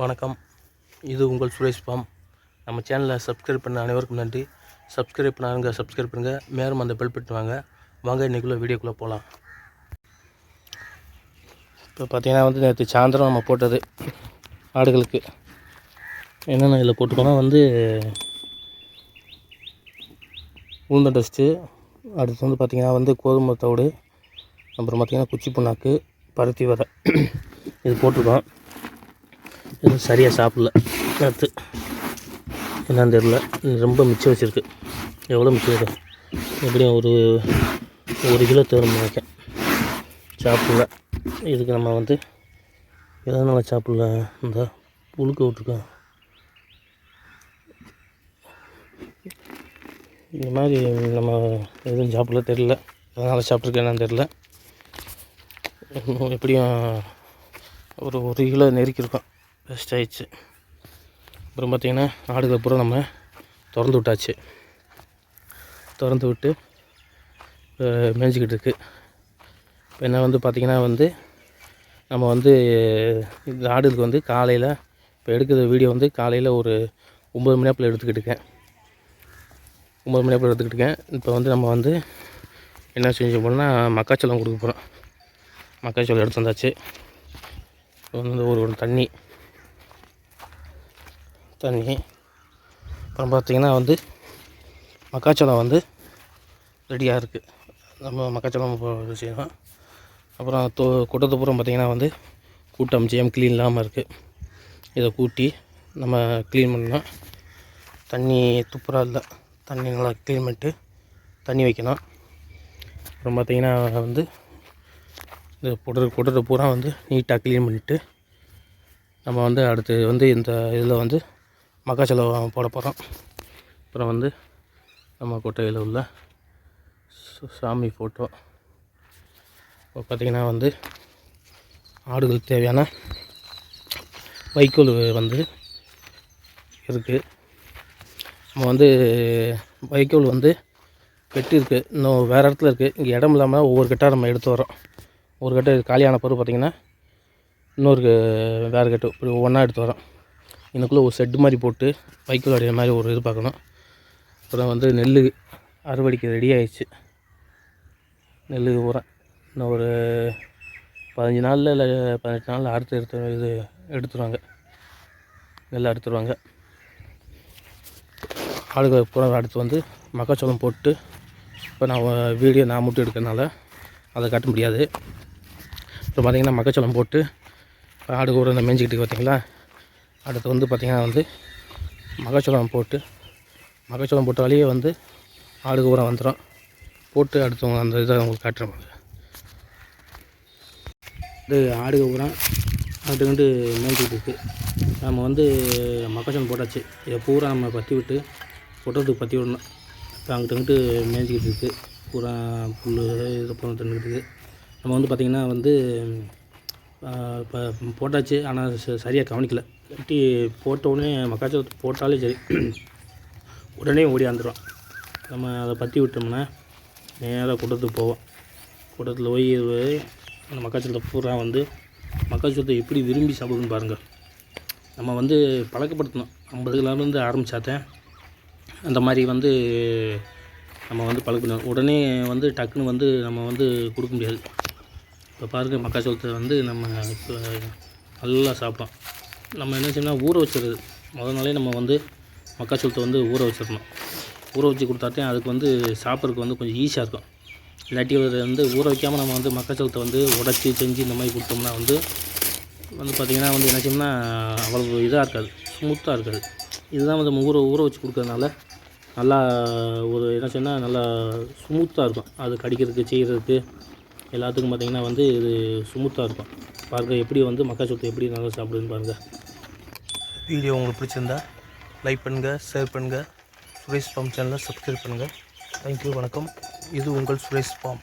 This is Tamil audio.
வணக்கம். இது உங்கள் சுரேஷ் பாம். நம்ம சேனலை சப்ஸ்கிரைப் பண்ண அனைவருக்கும் நன்றி. சப்ஸ்கிரைப் பண்ணாங்க சப்ஸ்கிரைப் பண்ணுங்கள் மேலும் அந்த பெல் பட்டு வாங்க. வாங்க இன்றைக்குள்ளே வீடியோக்குள்ளே போகலாம் இப்போ பார்த்தீங்கன்னா வந்து நேற்று சாயந்தரம் நம்ம போட்டது ஆடுகளுக்கு. என்னென்ன இதில் போட்டுக்கோனா வந்து உளுந்த டஸ்ட்டு அடுத்து வந்து பார்த்திங்கன்னா வந்து கோதுமை தவிடு அப்புறம் பார்த்திங்கன்னா குச்சி புண்ணாக்கு பருத்தி வதை இது போட்டிருக்கோம். இன்னும் சரியாக சாப்பிடல. நேற்று என்னன்னு தெரில ரொம்ப மிச்சம் வச்சுருக்கு. எவ்வளோ மிச்சம் இருக்கு எப்படியும் ஒரு ஒரு கிலோ தேரும் நினைக்கேன் சாப்பிடல. இதுக்கு நம்ம வந்து எதனால சாப்பிடல? இந்த புழுக்க விட்ருக்கோம் இந்த மாதிரி நம்ம எதுவும் சாப்பிடல தெரில எதனால் சாப்பிட்ருக்கேன்னு தெரில எப்படியும் ஒரு ஒரு கிலோ நெருக்கியிருக்கோம். பெஸ்ட் ஆயிடுச்சு. அப்புறம் பார்த்திங்கன்னா ஆடுகளை பூரா நம்ம திறந்து விட்டாச்சு. திறந்து விட்டு மேய்ஞ்சிக்கிட்டு இருக்குது இப்போ என்ன வந்து பார்த்திங்கன்னா வந்து நம்ம வந்து இந்த ஆடுகளுக்கு வந்து காலையில் இப்போ எடுக்கிற வீடியோ வந்து காலையில் ஒரு ஒம்பது மணி நேரத்தில் எடுத்துக்கிட்டு இருக்கேன். ஒம்பது மணி நேரத்தில் எடுத்துக்கிட்டு இருக்கேன். இப்போ வந்து நம்ம வந்து என்ன செஞ்சு போனால் மக்காச்சோளம் கொடுக்க போகிறோம் மக்காச்சோளம் எடுத்து வந்தாச்சு. இப்போ வந்து ஒரு ஒரு தண்ணி தண்ணி. அப்புறம் பார்த்திங்கன்னா வந்து மக்காச்சோளம் வந்து ரெடியாக இருக்குது நம்ம மக்காச்சோளம் செய்யணும் அப்புறம் தோ கூட்டத்துப்புறம் பார்த்திங்கன்னா வந்து கூட்டம் ஜெயம் க்ளீன் இல்லாமல் இருக்குது இதை கூட்டி நம்ம க்ளீன் பண்ணணும் தண்ணி துப்புரா இல்லை தண்ணி நல்லா க்ளீன் பண்ணிட்டு தண்ணி வைக்கணும். அப்புறம் பார்த்திங்கன்னா வந்து இந்த புடர் புடரை பூரா வந்து நீட்டாக க்ளீன் பண்ணிவிட்டு நம்ம வந்து அடுத்து வந்து இந்த இதில் வந்து மக்காச்சோள போட போகிறோம் அப்புறம் வந்து நம்ம கொட்டையில் உள்ள சாமி ஃபோட்டோ இப்போ பார்த்திங்கன்னா வந்து ஆடுகளுக்கு தேவையான வைக்கோல் வந்து இருக்குது நம்ம வந்து வைக்கோல் வந்து கெட்டி இருக்குது இன்னும் வேறு இடத்துல இருக்குது இங்கே இடம் இல்லாமல் ஒவ்வொரு கட்டாக நம்ம எடுத்து வரோம் ஒரு கட்டை காலியான பிறகு பார்த்திங்கன்னா இன்னொரு வேறு கட்டு. இப்படி ஒவ்வொன்றா எடுத்து வரோம் இதுக்குள்ளே ஒரு செட்டு மாதிரி போட்டு வைக்கோல் அடைகிற மாதிரி ஒரு இது பார்க்கணும். அப்புறம் வந்து நெல் அறுவடைக்கு ரெடி ஆயிடுச்சு. நெல் உரம். இன்னும் ஒரு பதினஞ்சு நாளில் இல்லை பதினெட்டு நாளில் அறுத்து எடுத்து இது எடுத்துருவாங்க. நெல் அறுத்துருவாங்க. ஆளுகளை பூரா அடுத்து வந்து மக்காச்சோளம் போட்டு இப்போ நான் வீடியோ நான் மட்டும் எடுக்கிறதுனால அதை காட்ட முடியாது. இப்போ பார்த்திங்கன்னா மக்காச்சோளம் போட்டு ஆடு கூட இந்த மேய்ஞ்சிக்கிட்டு பார்த்தீங்களா அடுத்து வந்து பார்த்திங்கன்னா வந்து மகச்சோளம் போட்டு மகச்சோளம் போட்ட வழியே வந்து ஆடு கூட வந்துடும் போட்டு அடுத்தவங்க அந்த இதை உங்களுக்கு காட்டுறேன் இது ஆடு உரம் அதுக்கிட்டு மேய்ச்சிக்கிட்டு இருக்குது நம்ம வந்து மக்காச்சோளம் போட்டாச்சு. இதை பூரா நம்ம பற்றி விட்டு கொட்டுறதுக்கு பற்றி விடணும். இப்போ அங்கிட்டு அங்கிட்டு மேய்ச்சிக்கிட்டு இருக்குது பூரா புல் இது பூரா தின்னுக்கிட்டு இருக்குது நம்ம வந்து பார்த்திங்கன்னா வந்து இப்போ போட்டாச்சு. ஆனால் சரியாக கவனிக்கல. கட்டி போட்ட உடனே போட்டாலே சரி. உடனே ஓடியாந்துடும் நம்ம அதை பற்றி விட்டோம்னா நேராக கூட்டத்துக்கு போவோம். கூட்டத்தில் போய் அந்த மக்காச்சோளத்தை பூரா வந்து மக்காச்சோளத்தை எப்படி விரும்பி சாப்பிடுதுன்னு பாருங்கள் நம்ம வந்து பழக்கப்படுத்தணும். ஐம்பது கிலோலேருந்து ஆரம்பித்தாத்தேன் அந்த மாதிரி வந்து நம்ம வந்து பழக்கணும் உடனே வந்து டக்குன்னு வந்து நம்ம வந்து கொடுக்க முடியாது. இப்போ பாருங்கள் மக்காச்சோளத்தை வந்து நம்ம நல்லா சாப்பிட்டோம் நம்ம என்ன செய்யணும் ஊற வச்சிடுறது முத நாளே நம்ம வந்து மக்காச்சோளத்தை வந்து ஊற வச்சிடணும். ஊற வச்சு கொடுத்தாத்தே அதுக்கு வந்து சாப்பிட்றதுக்கு வந்து கொஞ்சம் ஈஸியாக இருக்கும். இல்லாட்டி வந்து ஊற வைக்காமல் நம்ம வந்து மக்காச்சோளத்தை வந்து உடச்சி செஞ்சு இந்த மாதிரி கொடுத்தோம்னா வந்து வந்து பார்த்திங்கன்னா வந்து என்ன செய்யணும்னா அவ்வளோ இதாக இருக்காது. ஸ்மூத்தாக இருக்காது. இதுதான் வந்து நம்ம ஊற ஊற வச்சு கொடுக்கறதுனால நல்லா ஒரு என்ன செய்யணும் நல்லா ஸ்மூத்தாக இருக்கும். அது கடிக்கிறதுக்கு செய்கிறதுக்கு எல்லாத்துக்கும் பார்த்திங்கன்னா வந்து இது ஸ்மூத்தாக இருக்கும். பாருங்கள் எப்படி வந்து மக்காச்சோளத்தை எப்படி நல்லா சாப்பிடுன்னு பாருங்கள் வீடியோ உங்களுக்கு பிடிச்சிருந்தா லைக் பண்ணுங்கள் ஷேர் பண்ணுங்கள் சுரேஷ் ஃபார்ம் சேனலை சப்ஸ்கிரைப் பண்ணுங்கள் தேங்க்யூ வணக்கம். இது உங்கள் சுரேஷ் ஃபார்ம்.